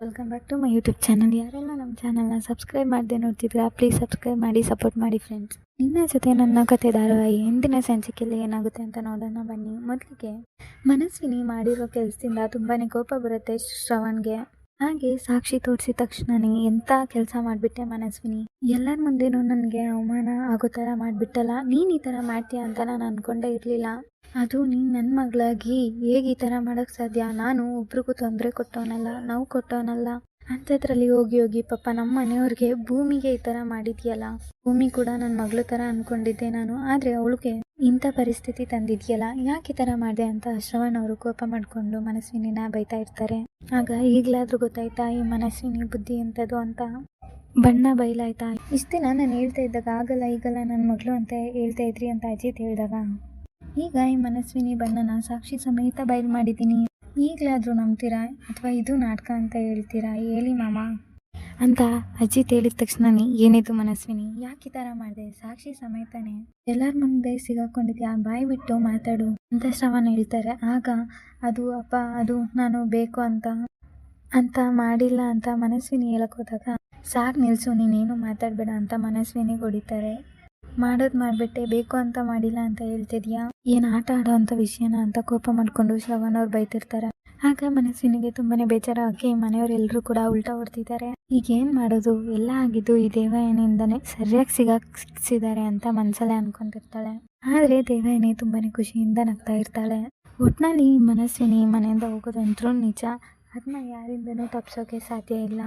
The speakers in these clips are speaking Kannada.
Welcome back to my YouTube channel ಯಾರೆಲ್ಲ ನಮ್ಮ ಚಾನಲ್ನ ಸಬ್ಸ್ಕ್ರೈಬ್ ಮಾಡದೆ ನೋಡ್ತಿದ್ರೆ ಪ್ಲೀಸ್ ಸಬ್ಸ್ಕ್ರೈಬ್ ಮಾಡಿ ಸಪೋರ್ಟ್ ಮಾಡಿ ಫ್ರೆಂಡ್ಸ್ ನಿನ್ನ ಜೊತೆ ನನ್ನ ಕತೆ ಧಾರಾವಾಹಿ ಎಂದಿನ ಸಂಚಿಕೆಯಲ್ಲಿ ಏನಾಗುತ್ತೆ ಅಂತ ನೋಡೋಣ ಬನ್ನಿ. ಮೊದಲಿಗೆ ಮನಸ್ವಿನಿ ಮಾಡಿರೋ ಕೆಲಸದಿಂದ ತುಂಬಾ ಕೋಪ ಬರುತ್ತೆ ಶ್ರವಣ್ಗೆ. ಹಾಗೆ ಸಾಕ್ಷಿ ತೋರಿಸಿದ ತಕ್ಷಣನೇ ಎಂಥ ಕೆಲಸ ಮಾಡಿಬಿಟ್ಟೆ ಮನಸ್ವಿನಿ? ಎಲ್ಲರ ಮುಂದೆನೂ ನನಗೆ ಅವಮಾನ ಆಗೋ ಥರ ಮಾಡಿಬಿಟ್ಟಲ್ಲ? ನೀನು ಈ ಥರ ಮಾಡ್ತೀಯ ಅಂತ ನಾನು ಅಂದ್ಕೊಂಡೇ ಇರಲಿಲ್ಲ. ಅದು ನೀನು ನನ್ನ ಮಗಳಾಗಿ ಹೇಗೆ ಈ ಥರ ಮಾಡೋಕ್ಕೆ ಸಾಧ್ಯ? ನಾನು ಒಬ್ರಿಗೂ ತೊಂದರೆ ಕೊಟ್ಟವನಲ್ಲ, ನಾವು ಕೊಟ್ಟವನಲ್ಲ. ಅಂಥದ್ರಲ್ಲಿ ಹೋಗಿ ಹೋಗಿ, ಪಾಪ ನಮ್ಮ ಮನೆಯವ್ರಿಗೆ ಭೂಮಿಗೆ ಈ ಥರ ಮಾಡಿದ್ಯಲ್ಲ, ಭೂಮಿ ಕೂಡ ನನ್ನ ಮಗಳ ಥರ ಅಂದ್ಕೊಂಡಿದ್ದೆ ನಾನು, ಆದರೆ ಅವಳಿಗೆ ಇಂಥ ಪರಿಸ್ಥಿತಿ ತಂದಿದ್ಯಲ್ಲ, ಯಾಕೆ ಈ ಥರ ಮಾಡಿದೆ? ಅಂತ ಶ್ರವಣ್ ಅವರು ಕೋಪ ಮಾಡಿಕೊಂಡು ಮನಸ್ವಿನಿನ ಬೈತಾ ಇರ್ತಾರೆ. ಆಗ ಈಗಲಾದರೂ ಗೊತ್ತಾಯ್ತಾ, ಈ ಮನಸ್ವಿನಿ ಬುದ್ಧಿ ಎಂಥದ್ದು? ಅಂತ ಬಣ್ಣ ಬೈಲಾಯ್ತಾ, ಇಷ್ಟು ದಿನ ನಾನು ಹೇಳ್ತಾ ಇದ್ದಾಗ ಆಗಲ್ಲ, ಈಗಲ್ಲ ನನ್ನ ಮಗಳು ಅಂತ ಹೇಳ್ತಾ ಇದ್ರಿ? ಅಂತ ಅಜಿತ್ ಹೇಳಿದಾಗ, ಈಗ ಈ ಮನಸ್ವಿನಿ ಬಣ್ಣನ ಸಾಕ್ಷಿ ಸಮೇತ ಬಯಲು ಮಾಡಿದ್ದೀನಿ. ಈಗಲಾದರೂ ನಂಬ್ತೀರಾ? ಅಥವಾ ಇದು ನಾಟಕ ಅಂತ ಹೇಳ್ತೀರಾ? ಹೇಳಿ ಮಾಮ. ಅಂತ ಅಜಿತ್ ಹೇಳಿದ ತಕ್ಷಣನೇ ಏನಿದು ಮನಸ್ವಿನಿ? ಯಾಕೆ ಈ ಥರ ಮಾಡಿದೆ? ಸಾಕ್ಷಿ ಸಮೇತನೇ. ಎಲ್ಲರ ಮುಂದೆ ಸಿಗಾಕೊಂಡಿದ್ಯಾ? ಬಾಯಿ ಬಿಟ್ಟು ಮಾತಾಡು ಅಂತ ಶ್ರವಣ ಹೇಳ್ತಾರೆ. ಆಗ ಅದು, ಅಪ್ಪ, ಅದು ನಾನು ಬೇಕು ಅಂತ ಅಂತ ಮಾಡಿಲ್ಲ ಅಂತ ಮನಸ್ವಿನಿ ಹೇಳಕ್ ಹೋದಾಗ, ಸಾಕು ನಿಲ್ಸು, ನೀನೇನು ಮಾತಾಡಬೇಡ ಅಂತ ಮನಸ್ವಿನಿ ಹೊಡಿತಾರೆ ಮಾಡೋದು ಮಾಡಿಬಿಟ್ಟೆ, ಬೇಕು ಅಂತ ಮಾಡಿಲ್ಲ ಅಂತ ಹೇಳ್ತಿದ್ಯಾ? ಏನು ಆಟ ಆಡೋ ವಿಷಯನ ಅಂತ ಕೋಪ ಮಾಡಿಕೊಂಡು ಶ್ರವಣ್ ಅವ್ರು ಬೈತಿರ್ತಾರೆ. ಆಗ ಮನಸ್ಸಿನಿಗೆ ತುಂಬಾನೇ ಬೇಜಾರಾಗಿ ಮನೆಯವರೆಲ್ಲರೂ ಕೂಡ ಉಲ್ಟಾ ಹೊಡ್ತಿದ್ದಾರೆ ಈಗ ಏನು ಮಾಡೋದು? ಎಲ್ಲ ಆಗಿದ್ದು ಈ ದೇವಯಾನಿಂದನೇ ಸರಿಯಾಗಿ ಸಿಗಾಕ್ ಸಿಕ್ಸಿದ್ದಾರೆ ಅಂತ ಮನಸ್ಸಲ್ಲೇ ಅನ್ಕೊಂಡಿರ್ತಾಳೆ. ಆದರೆ ದೇವಯಾನಿ ತುಂಬಾನೇ ಖುಷಿಯಿಂದ ನಗ್ತಾ ಇರ್ತಾಳೆ. ಒಟ್ನಲ್ಲಿ ಮನಸ್ಸಿನಿ ಮನೆಯಿಂದ ಹೋಗೋದಂತರೂ ನಿಜ. ಅದನ್ನ ಯಾರಿಂದನೂ ತಪ್ಸೋಕೆ ಸಾಧ್ಯ ಇಲ್ಲ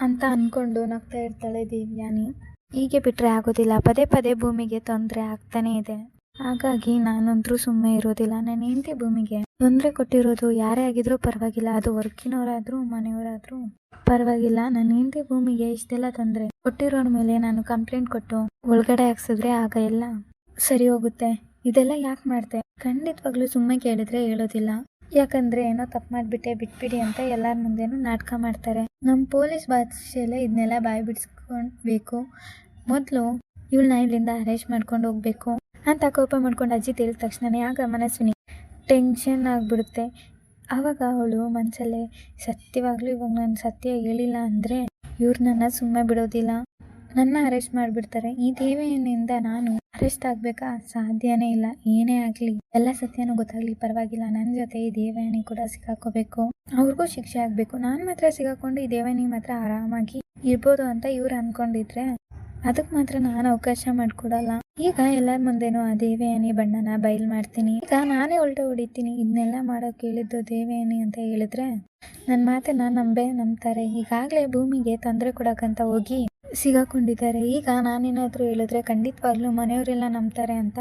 ಅಂತ ಅನ್ಕೊಂಡು ನಗ್ತಾ ಇರ್ತಾಳೆ ದೇವ್ಯಾನಿ. ಹೀಗೆ ಬಿಟ್ಟರೆ ಆಗೋದಿಲ್ಲ. ಪದೇ ಪದೇ ಭೂಮಿಗೆ ತೊಂದರೆ ಆಗ್ತಾನೇ ಇದೆ. ಹಾಗಾಗಿ ನಾನಂತರೂ ಸುಮ್ಮನೆ ಇರೋದಿಲ್ಲ. ನನ್ನ ಹೆಂಡತಿ ಭೂಮಿಗೆ ತೊಂದರೆ ಕೊಟ್ಟಿರೋದು ಯಾರೇ ಆಗಿದ್ರೂ ಪರವಾಗಿಲ್ಲ. ಅದು ವರ್ಕಿನವರಾದ್ರೂ ಮನೆಯವರಾದ್ರೂ ಪರವಾಗಿಲ್ಲ. ನನ್ನ ಹೆಂಡತಿ ಭೂಮಿಗೆ ಇಷ್ಟೆಲ್ಲ ತೊಂದರೆ ಕೊಟ್ಟಿರೋನ ಮೇಲೆ ನಾನು ಕಂಪ್ಲೇಂಟ್ ಕೊಟ್ಟು ಒಳಗಡೆ ಹಾಕ್ಸಿದ್ರೆ ಆಗ ಎಲ್ಲ ಸರಿ ಹೋಗುತ್ತೆ. ಇದೆಲ್ಲ ಯಾಕೆ ಮಾಡ್ದೆ? ಖಂಡಿತವಾಗ್ಲೂ ಸುಮ್ಮನೆ ಕೇಳಿದ್ರೆ ಹೇಳೋದಿಲ್ಲ. ಯಾಕಂದ್ರೆ ಏನೋ ತಪ್ಪು ಮಾಡಿಬಿಟ್ಟೆ, ಬಿಟ್ಬಿಡಿ ಅಂತ ಎಲ್ಲರ ಮುಂದೆನೂ ನಾಟಕ ಮಾಡ್ತಾರೆ. ನಮ್ಮ ಪೊಲೀಸ್ ಭಾಷೆಯಲ್ಲೇ ಇದನ್ನೆಲ್ಲ ಬಾಯಿ ಬಿಡಿಸ್ಕೊಳ್ಬೇಕು ಮೊದಲು ಇವಳನ್ನ ಇಲ್ಲಿಂದ ಅರೇಂಜ್ ಮಾಡ್ಕೊಂಡು ಹೋಗ್ಬೇಕು. ಅಂತ ಕೋಪ ಮಾಡ್ಕೊಂಡು ಅಜ್ಜಿ ತಿಳಿದ ತಕ್ಷಣನೇ ಆಗ ಮನಸ್ವಿನಿ ಟೆನ್ಷನ್ ಆಗಿಬಿಡುತ್ತೆ. ಆವಾಗ ಅವಳು ಮನಸ್ಸಲ್ಲೇ ಸತ್ಯವಾಗ್ಲೂ ಇವಾಗ ನಾನು ಸತ್ಯ ಹೇಳಿಲ್ಲ ಅಂದರೆ ಇವ್ರು ನನ್ನ ಸುಮ್ಮನೆ ಬಿಡೋದಿಲ್ಲ. ನನ್ನ ಅರೆಸ್ಟ್ ಮಾಡಿಬಿಡ್ತಾರೆ. ಈ ದೇವಿಯಿಂದ ನಾನು ಅರೆಸ್ಟ್ ಆಗಬೇಕಾ? ಸಾಧ್ಯನೇ ಇಲ್ಲ. ಏನೇ ಆಗಲಿ, ಎಲ್ಲ ಸತ್ಯನು ಗೊತ್ತಾಗ್ಲಿ, ಪರವಾಗಿಲ್ಲ. ನನ್ನ ಜೊತೆ ಈ ದೇವಯಾನಿ ಕೂಡ ಸಿಕ್ಕಾಕೋಬೇಕು. ಅವ್ರಿಗೂ ಶಿಕ್ಷೆ ಆಗಬೇಕು. ನಾನು ಮಾತ್ರ ಸಿಗಾಕೊಂಡು ಈ ದೇವಯಾನಿ ಮಾತ್ರ ಆರಾಮಾಗಿ ಇರ್ಬೋದು ಅಂತ ಇವ್ರು ಅನ್ಕೊಂಡಿದ್ರೆ ಅದಕ್ಕೆ ಮಾತ್ರ ನಾನು ಅವಕಾಶ ಮಾಡ್ಕೊಡಲ್ಲ. ಈಗ ಎಲ್ಲರ ಮುಂದೆನೂ ಆ ದೇವಯಾನಿ ಬಣ್ಣನ ಬಯಲ್ ಮಾಡ್ತೀನಿ. ಈಗ ನಾನೇ ಉಲ್ಟಾ ಹೊಡಿತೀನಿ. ಇದನ್ನೆಲ್ಲ ಮಾಡೋಕೆ ಕೇಳಿದ್ದು ದೇವಯಾನಿ ಅಂತ ಹೇಳಿದ್ರೆ ನನ್ನ ಮಾತನ್ನ ನಂಬೆ ನಂಬ್ತಾರೆ. ಈಗಾಗಲೇ ಭೂಮಿಗೆ ತೊಂದರೆ ಕೊಡಕ್ಕಂತ ಹೋಗಿ ಸಿಗಾಕೊಂಡಿದ್ದಾರೆ. ಈಗ ನಾನೇನಾದರೂ ಹೇಳಿದ್ರೆ ಖಂಡಿತವಾಗ್ಲೂ ಮನೆಯವರೆಲ್ಲ ನಂಬ್ತಾರೆ ಅಂತ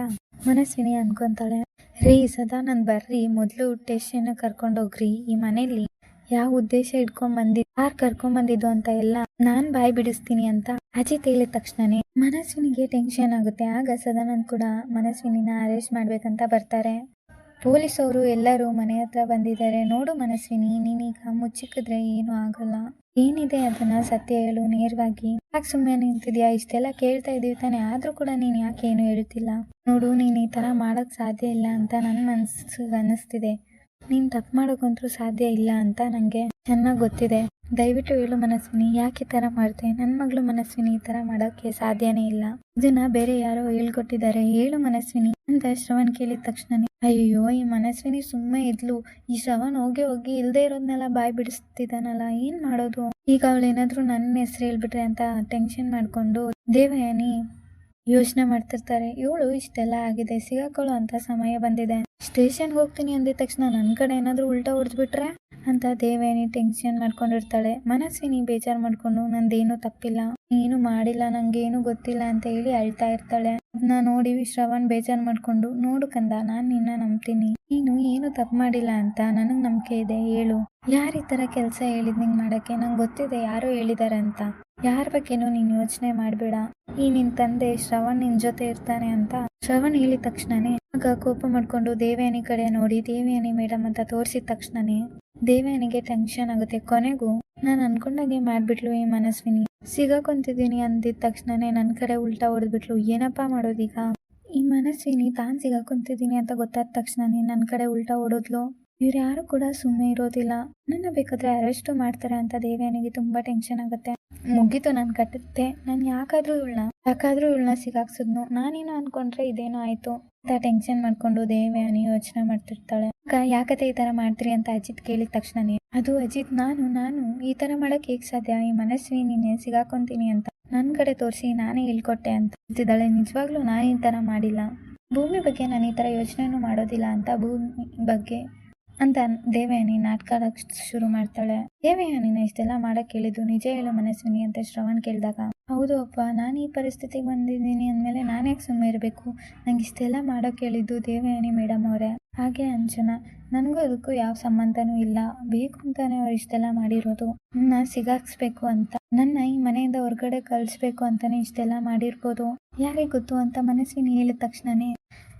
ಮನಸ್ವಿನಿ ಅನ್ಕೊಂತಾಳೆ. ರೀ ಸದಾನಂದ್ ಬರ್ರಿ. ಮೊದಲು ಟೇಷನ್ ಕರ್ಕೊಂಡೋಗ್ರಿ. ಈ ಮನೇಲಿ ಯಾವ ಉದ್ದೇಶ ಇಟ್ಕೊಂಡ್ ಬಂದಿ ಯಾರು ಕರ್ಕೊಂಡ್ ಬಂದಿದ್ದು ಅಂತ ಎಲ್ಲ ನಾನ್ ಬಾಯಿ ಬಿಡಿಸ್ತೀನಿ ಅಂತ ಅಜಿತ್ ಹೇಳಿದ ತಕ್ಷಣನೇ ಮನಸ್ವಿನಿಗೆ ಟೆನ್ಷನ್ ಆಗುತ್ತೆ. ಆಗ ಸದಾನಂದ್ ಕೂಡ ಮನಸ್ವಿನಿನ ಅರೆಸ್ಟ್ ಮಾಡ್ಬೇಕಂತ ಬರ್ತಾರೆ. ಪೊಲೀಸ್ ಅವರು ಎಲ್ಲರೂ ಮನೆ ಹತ್ರ ಬಂದಿದ್ದಾರೆ. ನೋಡು ಮನಸ್ವಿನಿ ನೀನೀಗ ಮುಚ್ಚಿಕ್ಕಿದ್ರೆ ಏನು ಆಗಲ್ಲ. ಏನಿದೆ ಅದನ್ನ ಸತ್ಯ ಹೇಳು, ನೇರವಾಗಿ. ಯಾಕೆ ಸುಮ್ಮನೆ ನಿಂತಿದ್ಯಾ? ಇಷ್ಟೆಲ್ಲ ಕೇಳ್ತಾ ಇದೀವಿ ತಾನೆ, ಆದ್ರೂ ಕೂಡ ನೀನ್ ಯಾಕೆ ಏನು ಹೇಳುತ್ತಿಲ್ಲ ನೋಡು, ನೀನ್ ಈ ತರ ಮಾಡಕ್ ಸಾಧ್ಯ ಇಲ್ಲ ಅಂತ ನನ್ ಮನ್ಸಿಗೆ ಅನ್ನಿಸ್ತಿದೆ. ನೀನ್ ತಪ್ಪು ಮಾಡೋಕ್ಕಂತೂ ಸಾಧ್ಯ ಇಲ್ಲ ಅಂತ ನನಗೆ ಚೆನ್ನಾಗಿ ಗೊತ್ತಿದೆ. ದಯವಿಟ್ಟು ಹೇಳು ಮನಸ್ವಿನಿ, ಯಾಕೆ ಈ ಥರ ಮಾಡ್ತೆ ನನ್ನ ಮಗಳು ಮನಸ್ವಿನಿ ಈ ಥರ ಮಾಡೋಕ್ಕೆ ಸಾಧ್ಯನೇ ಇಲ್ಲ. ಇದನ್ನ ಬೇರೆ ಯಾರೋ ಹೇಳ್ಕೊಟ್ಟಿದ್ದಾರೆ. ಹೇಳು ಮನಸ್ವಿನಿ ಅಂತ ಶ್ರವಣ್ ಕೇಳಿದ ತಕ್ಷಣ ಅಯ್ಯೋ ಈ ಮನಸ್ವಿನಿ ಸುಮ್ಮನೆ ಇದ್ಲು. ಈ ಶ್ರವಣ್ ಹೋಗಿ ಹೋಗಿ ಇಲ್ದೇ ಇರೋದ್ನೆಲ್ಲ ಬಾಯ್ ಬಿಡಿಸ್ತಿದ್ದಾನಲ್ಲ, ಏನ್ ಮಾಡೋದು? ಈಗ ಅವಳು ಏನಾದ್ರು ನನ್ನ ಹೆಸರು ಹೇಳ್ಬಿಟ್ರೆ ಅಂತ ಟೆನ್ಷನ್ ಮಾಡ್ಕೊಂಡು ದೇವಯಾನಿ ಯೋಚನೆ ಮಾಡ್ತಿರ್ತಾರೆ. ಇವಳು ಇಷ್ಟೆಲ್ಲ ಆಗಿದೆ, ಸಿಗಾಕೊಳ್ಳೋ ಅಂತ ಸಮಯ ಬಂದಿದೆ. ಸ್ಟೇಷನ್ಗೆ ಹೋಗ್ತೀನಿ ಅಂದಿದ ತಕ್ಷಣ ನನ್ನ ಕಡೆ ಏನಾದರೂ ಉಲ್ಟಾ ಹೊಡೆದ್ಬಿಟ್ರೆ? ಅಂತ ದೇವೇನಿ ಟೆನ್ಷನ್ ಮಾಡ್ಕೊಂಡಿರ್ತಾಳೆ. ಮನಸ್ವಿನಿ ಬೇಜಾರ್ ಮಾಡ್ಕೊಂಡು, ನಂದೇನು ತಪ್ಪಿಲ್ಲ. ಏನು ಮಾಡಿಲ್ಲ, ನಂಗೇನು ಗೊತ್ತಿಲ್ಲ ಅಂತ ಹೇಳಿ ಅಳ್ತಾ ಇರ್ತಾಳೆ. ಅದನ್ನ ನೋಡಿ ಶ್ರವಣ್ ಬೇಜಾರ್ ಮಾಡ್ಕೊಂಡು, ನೋಡು ಕಂದ, ನಾನು ನಿನ್ನ ನಂಬ್ತೀನಿ. ನೀನು ಏನು ತಪ್ಪು ಮಾಡಿಲ್ಲ ಅಂತ ನನಗೆ ನಂಬಿಕೆ ಇದೆ, ಹೇಳು. ಯಾರ ಈ ಥರ ಕೆಲಸ ಹೇಳಿದ್ ನಿಂಗೆ ಮಾಡಕ್ಕೆ? ನಂಗೆ ಗೊತ್ತಿದೆ ಯಾರು ಹೇಳಿದಾರೆ ಅಂತ. ಯಾರ ಬಗ್ಗೆನೂ ನೀನ್ ಯೋಚನೆ ಮಾಡಬೇಡ. ಈ ನಿನ್ ತಂದೆ ಶ್ರವಣ್ ನಿನ್ ಜೊತೆ ಇರ್ತಾನೆ ಅಂತ ಶ್ರವಣ್ ಹೇಳಿದ ತಕ್ಷಣನೇ ಆಗ ಕೋಪ ಮಾಡ್ಕೊಂಡು ದೇವಯಾನಿ ಕಡೆ ನೋಡಿ, ದೇವಯಾನಿ ಮೇಡಮ್ ಅಂತ ತೋರಿಸಿದ ತಕ್ಷಣನೇ ದೇವಯಾನಿಗೆ ಟೆನ್ಷನ್ ಆಗುತ್ತೆ. ಕೊನೆಗೂ ನಾನು ಅನ್ಕೊಂಡಾಗೆ ಮಾಡ್ಬಿಟ್ಲು ಈ ಮನಸ್ವಿನಿ. ಸಿಗಾಕೊಂತಿದ್ದೀನಿ ಅಂದಿದ ತಕ್ಷಣನೇ ನನ್ನ ಕಡೆ ಉಲ್ಟಾ ಹೊಡೆದ್ಬಿಟ್ಲು. ಏನಪ್ಪಾ ಮಾಡೋದೀಗ? ಈ ಮನಸ್ವಿನಿ ತಾನು ಸಿಗಾಕೊಂತಿದ್ದೀನಿ ಅಂತ ಗೊತ್ತಾದ ತಕ್ಷಣನೇ ನನ್ನ ಕಡೆ ಉಲ್ಟಾ ಹೊಡೋದ್ಲು. ಇವ್ರು ಯಾರು ಕೂಡ ಸುಮ್ಮನೆ ಇರೋದಿಲ್ಲ. ನನ್ನ ಬೇಕಾದ್ರೆ ಅರೆಸ್ಟ್ ಮಾಡ್ತಾರೆ ಅಂತ ದೇವ್ಯಾನಿಗೆ ತುಂಬಾ ಟೆನ್ಷನ್ ಆಗುತ್ತೆ. ಮುಗೀತು, ನಾನು ಕಟ್ಟುತ್ತೆ ನಾನು ಯಾಕಾದ್ರೂ ಇವಳನ್ನ ಯಾಕಾದ್ರೂ ಇವಳನ್ನ ಸಿಗಾಕ್ಸಿದ್ನು. ನಾನೇನು ಅನ್ಕೊಂಡ್ರೆ ಇದೇನೋ ಆಯ್ತು. ಅಂತ ಟೆನ್ಷನ್ ಮಾಡ್ಕೊಂಡು ದೇವ್ಯಾನಿ ಯೋಚನೆ ಮಾಡ್ತಿರ್ತಾಳೆ. ಯಾಕತೆ ಈ ತರ ಮಾಡ್ತೀರಿ ಅಂತ ಅಜಿತ್ ಕೇಳಿದ ತಕ್ಷಣನೇ ಅದು ಅಜಿತ್, ನಾನು ನಾನು. ಈ ತರ ಮಾಡಕ್ ಹೇಗ್ ಸಾಧ್ಯ? ಈ ಮನಸ್ವಿ ನೀನೆ ಸಿಗಾಕೊಂತೀನಿ ಅಂತ. ನನ್ ಕಡೆ ತೋರಿಸಿ ನಾನೇ ಹೇಳ್ಕೊಟ್ಟೆ ಅಂತ ಹೇಳ್ತಿದ್ದಾಳೆ. ನಿಜವಾಗ್ಲೂ ನಾನು ಈ ತರ ಮಾಡಿಲ್ಲ. ಭೂಮಿ ಬಗ್ಗೆ ನಾನು ಈ ತರ ಯೋಚನೆನೂ ಮಾಡೋದಿಲ್ಲ ಅಂತ ಭೂಮಿ ಬಗ್ಗೆ ಅಂತ ದೇವಯಾನಿ ನಾಟಕ ಆಡಕ್ ಶುರು ಮಾಡ್ತಾಳೆ. ದೇವಯಾನಿನ ಇಷ್ಟೆಲ್ಲ ಮಾಡಕ್ ಕೇಳಿದ್ದು ನಿಜ ಹೇಳೋ ಮನಸ್ವಿನಿ ಅಂತ ಶ್ರವಣ್ ಕೇಳಿದಾಗ. ಹೌದು ಅಪ್ಪ, ನಾನು ಈ ಪರಿಸ್ಥಿತಿಗೆ ಬಂದಿದ್ದೀನಿ ಅಂದಮೇಲೆ ನಾನು ಯಾಕೆ ಸುಮ್ಮನೆ ಇರಬೇಕು? ನಂಗೆ ಇಷ್ಟೆಲ್ಲ ಮಾಡೋಕೆ ಹೇಳಿದ್ದು ದೇವಯಾನಿ ಮೇಡಮ್ ಅವರೇ. ಹಾಗೆ ಅಂಜನ, ನನಗೂ ಅದಕ್ಕೂ ಯಾವ ಸಂಬಂಧನೂ ಇಲ್ಲ. ಬೇಕು ಅಂತಾನೆ ಅವ್ರು ಇಷ್ಟೆಲ್ಲ ಮಾಡಿರೋದು. ನನ್ನ ಸಿಗಾಕ್ಸ್ಬೇಕು ಅಂತ. ನನ್ನ ಈ ಮನೆಯಿಂದ ಹೊರಗಡೆ ಕಳಿಸ್ಬೇಕು ಅಂತಾನೆ ಇಷ್ಟೆಲ್ಲ ಮಾಡಿರ್ಬೋದು. ಯಾರಿಗೆ ಗೊತ್ತು ಅಂತ ಮನಸ್ವಿನಿ ಹೇಳಿದ ತಕ್ಷಣನೇ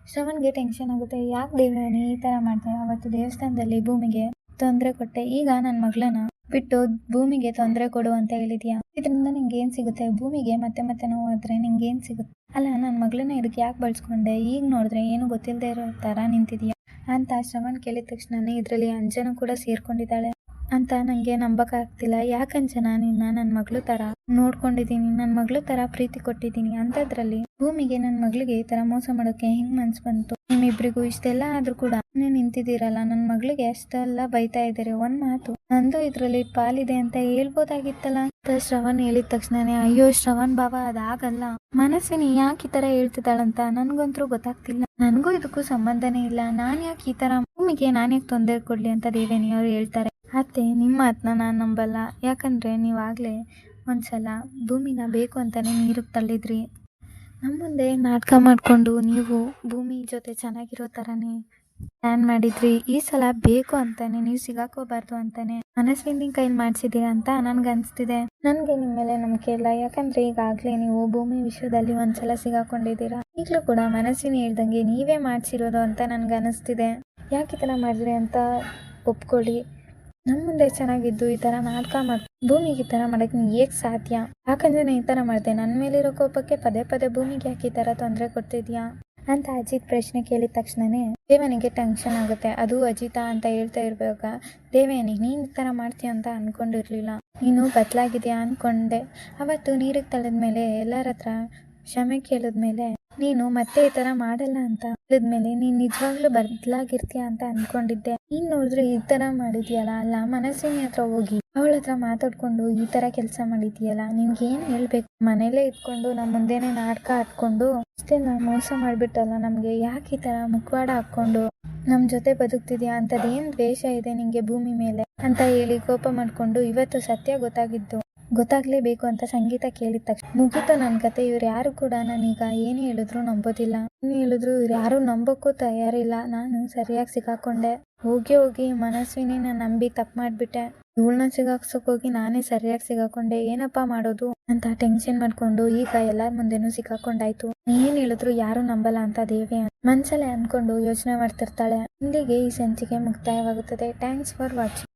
ಶ್ರವಣ್ಗೆ ಟೆನ್ಷನ್ ಆಗುತ್ತೆ. ಯಾಕೆ ದೇವಯಾನಿ ಈ ಥರ ಮಾಡ್ತಾರೆ ಅವತ್ತು ದೇವಸ್ಥಾನದಲ್ಲಿ ಭೂಮಿಗೆ ತೊಂದರೆ ಕೊಟ್ಟೆ? ಈಗ ನನ್ನ ಮಗಳನ್ನ ಬಿಟ್ಟು ಭೂಮಿಗೆ ತೊಂದರೆ ಕೊಡು ಅಂತ ಹೇಳಿದ್ಯಾ? ಇದರಿಂದ ನಿಂಗೆ ಏನ್ ಸಿಗುತ್ತೆ? ಭೂಮಿಗೆ ಮತ್ತೆ ಮತ್ತೆ ನೋವಾದ್ರೆ ನಿಂಗೆ ಏನ್ ಸಿಗುತ್ತೆ? ಅಲ್ಲ ನನ್ನ ಮಗಳನ್ನ ಇದಕ್ಕೆ ಯಾಕೆ ಬಳಸ್ಕೊಂಡೆ? ಈಗ ನೋಡಿದ್ರೆ ಏನು ಗೊತ್ತಿಲ್ಲದೆ ಇರೋ ತರ ನಿಂತಿದ್ಯಾ? ಅಂತ ಶ್ರವಣ್ ಕೇಳಿದ ತಕ್ಷಣನೇ ಇದರಲ್ಲಿ ಅಂಜನ ಕೂಡ ಸೇರ್ಕೊಂಡಿದ್ದಾಳೆ. ಅಂತ ನಂಗೆ ನಂಬಕ್ಕಾಗ್ತಿಲ್ಲ. ಯಾಕಂಜನ ನಿನ್ನ ನನ್ನ ಮಗಳು ತರ? ನೋಡ್ಕೊಂಡಿದೀನಿ ನನ್ನ ಮಗಳು ತರ ಪ್ರೀತಿ ಕೊಟ್ಟಿದ್ದೀನಿ ಅಂತದ್ರಲ್ಲಿ ಭೂಮಿಗೆ ನನ್ನ ಮಗಳಿಗೆ ಈ ತರ ಮೋಸ ಮಾಡೋಕೆ ಹೆಂಗ್ ಮನ್ಸ್ ಬಂತು? ನಿಮ್ಮಿಬ್ರಿಗೂ ಇಷ್ಟೆಲ್ಲ ಆದ್ರೂ ಕೂಡ ನೀವು ನಿಂತಿದ್ದೀರಲ್ಲ ನನ್ನ ಮಗಳಿಗೆ ಅಷ್ಟೆಲ್ಲ ಬೈತಾ ಇದ್ದೀರಿ. ಒಂದ್ ಮಾತು, ನಂದು ಇದ್ರಲ್ಲಿ ಪಾಲಿದೆ ಅಂತ ಹೇಳ್ಬೋದಾಗಿತ್ತಲ್ಲ? ಅಂತ ಶ್ರವಣ್ ಹೇಳಿದ ತಕ್ಷಣನೇ, ಅಯ್ಯೋ, ಶ್ರವಣ್ ಬಾಬಾ ಅದಾಗಲ್ಲ. ಮನಸ್ಸಿನಿ ಯಾಕೆ ಈ ತರ ಹೇಳ್ತಿದ್ದಾಳಂತ ನನ್ಗಂತೂ ಗೊತ್ತಾಗ್ತಿಲ್ಲ. ನನಗೂ ಇದಕ್ಕೂ ಸಂಬಂಧನೇ ಇಲ್ಲ. ನಾನ್ ಯಾಕೆ ಈ ತರ? ಭೂಮಿಗೆ ನಾನ್ ಯಾಕೆ ತೊಂದರೆ ಕೊಡ್ಲಿ ಅಂತ ದೇವೇನಿ ಅವ್ರು ಹೇಳ್ತಾರೆ. ಅತ್ತೆ, ನಿಮ್ಮ ಮಾತನ್ನ ನಾನು ನಂಬಲ್ಲ. ಯಾಕಂದ್ರೆ ಒಂದು ಸಲ ಭೂಮಿನ ಬೇಕು ಅಂತಲೇ ನೀರಿಗೆ ತಳ್ಳಿದ್ರಿ. ನಮ್ಮ ಮುಂದೆ ನಾಟಕ ಮಾಡಿಕೊಂಡು ನೀವು ಭೂಮಿ ಜೊತೆ ಚೆನ್ನಾಗಿರೋ ಥರನೇ ಪ್ಲ್ಯಾನ್ ಮಾಡಿದ್ರಿ. ಈ ಸಲ ಬೇಕು ಅಂತಾನೆ, ನೀವು ಸಿಗಾಕೋಬಾರ್ದು ಅಂತಾನೆ ಮನಸ್ಸಿನಿಂದ ಕೈಲಿ ಮಾಡಿಸಿದ್ದೀರಾ ಅಂತ ನನ್ಗೆ ಅನಿಸ್ತಿದೆ ನನಗೆ ನಿಮ್ಮ ಮೇಲೆ ನಂಬಿಕೆ ಇಲ್ಲ. ಯಾಕಂದ್ರೆ ಈಗಾಗಲೇ ನೀವು ಭೂಮಿ ವಿಷಯದಲ್ಲಿ ಒಂದ್ಸಲ ಸಿಗಾಕೊಂಡಿದ್ದೀರಾ. ಈಗಲೂ ಕೂಡ ಮನಸ್ಸಿನ ಹೇಳ್ದಂಗೆ ನೀವೇ ಮಾಡಿಸಿರೋದು ಅಂತ ನನ್ಗೆ ಅನಿಸ್ತಿದೆ ಯಾಕೆ ಈ ಥರ ಮಾಡಿದ್ರಿ ಅಂತ ಒಪ್ಕೊಳ್ಳಿ. ನಮ್ಮ ಮುಂದೆ ಚೆನ್ನಾಗಿದ್ದು ಈ ತರ ನಾಟಕ ಭೂಮಿಗೆ ಈ ತರ ಮಾಡಕ್ಕೆ ನೀ ಹೇಗೆ ಸಾಧ್ಯ? ಯಾಕಂದ್ರೆ ನಾನು ಈ ಥರ ಮಾಡಿದೆ. ನನ್ನ ಮೇಲಿರೋ ಕೋಪಕ್ಕೆ ಪದೇ ಪದೇ ಭೂಮಿಗೆ ಯಾಕೆ ಈ ಥರ ತೊಂದರೆ ಕೊಡ್ತಿದ್ಯಾ? ಅಂತ ಅಜಿತ್ ಪ್ರಶ್ನೆ ಕೇಳಿದ ತಕ್ಷಣನೇ, ದೇವನಿಗೆ ಟೆನ್ಷನ್ ಆಗುತ್ತೆ. ಅದು ಅಜಿತ ಅಂತ ಹೇಳ್ತಾ ಇರ್ಬೇಕ. ದೇವೇನಿ ನೀನ್ ಈ ತರ ಮಾಡ್ತೀಯ ಅಂತ ಅನ್ಕೊಂಡಿರ್ಲಿಲ್ಲ. ನೀನು ಬದ್ಲಾಗಿದ್ಯಾ ಅನ್ಕೊಂಡೆ. ಅವತ್ತು ನೀರಿಗೆ ತಳೆದ್ಮೇಲೆ ಎಲ್ಲರತ್ರ ಕ್ಷಮೆ ಕೇಳಿದ್ಮೇಲೆ ನೀನು ಮತ್ತೆ ಈ ತರ ಮಾಡಲ್ಲ ಅಂತ ಹೇಳಿದ್ಮೇಲೆ ನೀನ್ ನಿಜವಾಗ್ಲೂ ಬದಲಾಗಿರ್ತೀಯ ಅಂತ ಅನ್ಕೊಂಡಿದ್ದೆ. ನೀನ್ ನೋಡಿದ್ರೆ ಈ ತರ ಮಾಡಿದ್ಯಲ್ಲ, ಅಲ್ಲ? ಮನಸ್ಸಿನ ಹತ್ರ ಹೋಗಿ ಅವಳ ಹತ್ರ ಮಾತಾಡ್ಕೊಂಡು ಈ ತರ ಕೆಲಸ ಮಾಡಿದ್ಯಲ್ಲ, ನಿನ್ಗೆ ಏನ್ ಹೇಳ್ಬೇಕು? ಮನೇಲೆ ಇಟ್ಕೊಂಡು ನಮ್ಮ ಮುಂದೆನೆ ನಾಟಕ ಆಡ್ಕೊಂಡು ನಾ ಮೋಸ ಮಾಡ್ಬಿಟ್ಟಲ್ಲ ನಮ್ಗೆ? ಯಾಕೆ ಈ ತರ ಮುಖವಾಡ ಹಾಕೊಂಡು ನಮ್ ಜೊತೆ ಬದುಕ್ತಿದ್ಯಾ? ಅಂತದೇನ್ ದ್ವೇಷ ಇದೆ ನಿಂಗೆ ಭೂಮಿ ಮೇಲೆ? ಅಂತ ಹೇಳಿ ಕೋಪ ಮಾಡ್ಕೊಂಡು ಇವತ್ತು ಸತ್ಯ ಗೊತ್ತಾಗಿದ್ದು. ಗೊತ್ತಾಗ್ಲೇಬೇಕು ಅಂತ ಸಂಗೀತ ಕೇಳಿದ ತಕ್ಷಣ ಮುಗಿತ ನನ್ನ ಕತೆ ಇವ್ರು ಯಾರು ಕೂಡ ನಾನೀಗ ಏನು ಹೇಳಿದ್ರು ನಂಬೋದಿಲ್ಲ. ಏನು ಹೇಳಿದ್ರು ಇವ್ರು ಯಾರು ನಂಬೋಕ್ಕೂ ತಯಾರಿಲ್ಲ. ನಾನು ಸರಿಯಾಗಿ ಸಿಗಾಕೊಂಡೆ. ಹೋಗಿ ಹೋಗಿ ಮನಸ್ವಿನಿ ನಾನು ನಂಬಿ ತಪ್ಪು ಮಾಡಿಬಿಟ್ಟೆ. ಇವಳನ್ನ ಸಿಗಾಕ್ಸೋಕ್ ಹೋಗಿ ನಾನೇ ಸರಿಯಾಗಿ ಸಿಗಾಕೊಂಡೆ. ಏನಪ್ಪಾ ಮಾಡೋದು? ಅಂತ ಟೆನ್ಷನ್ ಮಾಡ್ಕೊಂಡು ಈಗ ಎಲ್ಲಾರ ಮುಂದೆನೂ ಸಿಕ್ಕಾಕೊಂಡಾಯ್ತು ಏನ್ ಹೇಳಿದ್ರು ಯಾರು ನಂಬಲ್ಲ ಅಂತ ದೇವಿ ಮನ್ಸಲ್ಲೇ ಅನ್ಕೊಂಡು ಯೋಚನೆ ಮಾಡ್ತಿರ್ತಾಳೆ. ಇಲ್ಲಿಗೆ ಈ ಸಂಚಿಕೆ ಮುಕ್ತಾಯವಾಗುತ್ತದೆ. Thanks for watching